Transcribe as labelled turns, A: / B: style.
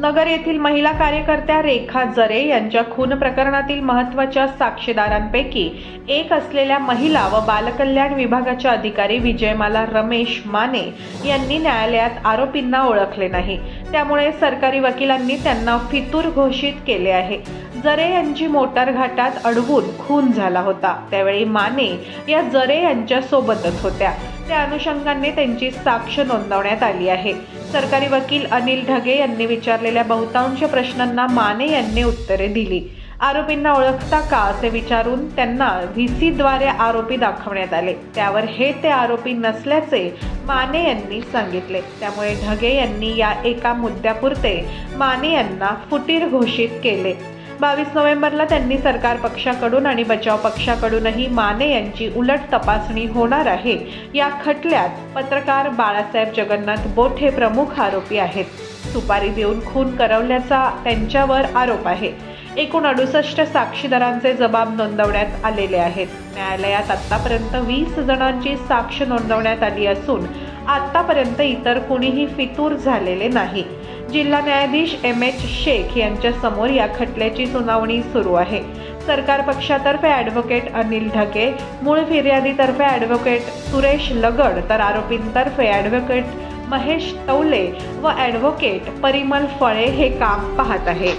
A: नगर येथील महिला कार्यकर्त्या रेखा जरे यांच्या खून प्रकरणातील महत्त्वाच्या साक्षीदारांपैकी एक असलेल्या महिला व बालकल्याण विभागाच्या अधिकारी विजयमाला रमेश माने यांनी न्यायालयात आरोपींना ओळखले नाही. त्यामुळे सरकारी वकिलांनी त्यांना फितूर घोषित केले आहे. जरे यांची मोटार घाटात अडवून खून झाला होता. त्यावेळी माने या जरे यांच्या सोबतच होत्या. त्या अनुषंगाने त्यांची साक्ष नोंदवण्यात आली आहे. सरकारी वकील अनिल ढगे यांनी विचारलेल्या बहुतांश प्रश्नांना माने यांनी उत्तरे दिली. आरोपींना ओळखता का असे विचारून त्यांना व्ही सीद्वारे आरोपी दाखवण्यात आले. त्यावर हे ते आरोपी नसल्याचे माने यांनी सांगितले. त्यामुळे ढगे यांनी या एका मुद्द्यापुरते माने यांना फुटीर घोषित केले. बावीस नोव्हेंबरला त्यांनी सरकार पक्षाकडून आणि बचाव पक्षाकडूनही माने यांची उलट तपासणी होणार आहे. या खटल्यात पत्रकार बाळासाहेब जगन्नाथ बोठे हे प्रमुख आरोपी आहेत. सुपारी देऊन खून करवल्याचा त्यांच्यावर आरोप आहे. एकूण अडुसष्ट साक्षीदारांचे जबाब नोंदवण्यात आलेले आहेत. न्यायालयात आतापर्यंत वीस जणांची साक्ष नोंदवण्यात आली असून आतापर्यंत इतर कुणीही फितूर झालेले नाही. जिल्हा न्यायाधीश एम एच शेख यांच्या समोर या खटल्याची सुनावणी सुरू आहे. सरकार पक्षातर्फे ॲडव्होकेट अनिल ढके मूळ फिर्यादीतर्फे ॲडव्होकेट सुरेश लगड तर आरोपींतर्फे ॲडव्होकेट महेश तवले व ॲडव्होकेट परिमल फळे हे काम पाहत आहे.